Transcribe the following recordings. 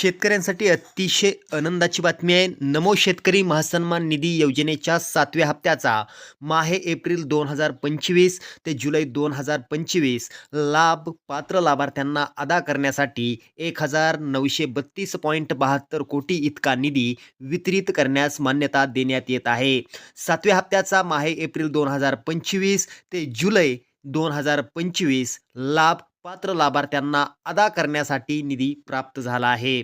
शेतकऱ्यांसाठी अतिशय आनंदाची बातमी आहे. नमो शेतकरी महासन्मान निधी योजनेच्या सातव्या हप्त्याचा माहे एप्रिल दोन हजार पंचवीस ते जुलै दोन हजार पंचवीस लाभ पात्र लाभार्थ्यांना अदा करण्यासाठी एक हजार नऊशे बत्तीस पॉईंट बहात्तर कोटी इतका निधी वितरित करण्यास मान्यता देण्यात येत आहे. सातव्या हप्त्याचा माहे एप्रिल दोन हजार पंचवीस ते जुलै दोन हजार पंचवीस लाभ पात्र लाभार्थ्यांना अदा करण्यासाठी निधी प्राप्त झाला आहे.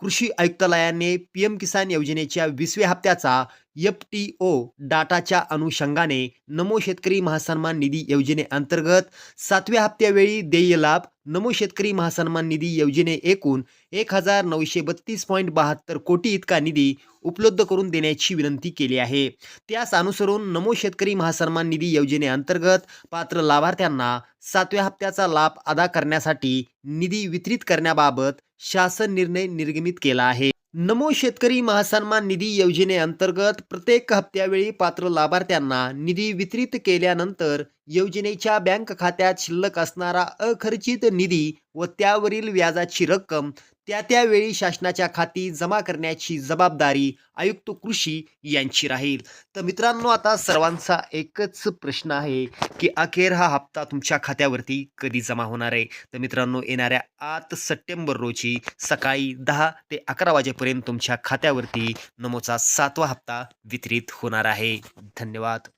कृषी आयुक्तालयाने पी एम किसान योजनेच्या वीसव्या हप्त्याचा एफ टी ओ डाटाच्या अनुषंगाने नमो शेतकरी महासन्मान निधी योजनेअंतर्गत सातव्या हप्त्यावेळी देय लाभ नमो शेतकरी महासन्मान निधी योजने एकूण एक हजार नऊशे बत्तीस पॉईंट बहात्तर कोटी इतका निधी उपलब्ध करून देण्याची विनंती केली आहे. त्यास अनुसरून नमो शेतकरी महासन्मान निधी योजनेअंतर्गत पात्र लाभार्थ्यांना सातव्या हप्त्याचा लाभ अदा करण्यासाठी निधी वितरित करण्याबाबत शासन निर्णय निर्गमित केला आहे. नमो शेतकरी महासन्मान निधी योजनेअंतर्गत प्रत्येक हप्त्यावेळी पात्र लाभार्थ्यांना निधी वितरित केल्यानंतर योजनेच्या बँक खात्यात शिल्लक असणारा अखर्चित निधी व त्यावरील व्याजाची रक्कम त्या त्यावेळी शासनाच्या खाती जमा करण्याची जबाबदारी आयुक्त कृषी यांची राहील. तर मित्रांनो आता सर्वांचा एकच प्रश्न आहे की अखेर हा हप्ता तुमच्या खात्यावरती कधी जमा होणार आहे? तर मित्रांनो येणाऱ्या आठ सप्टेंबर रोजी सकाळी दहा ते अकरा वाजेपर्यंत तुमच्या खात्यावरती नमोचा सातवा हप्ता वितरित होणार आहे. धन्यवाद.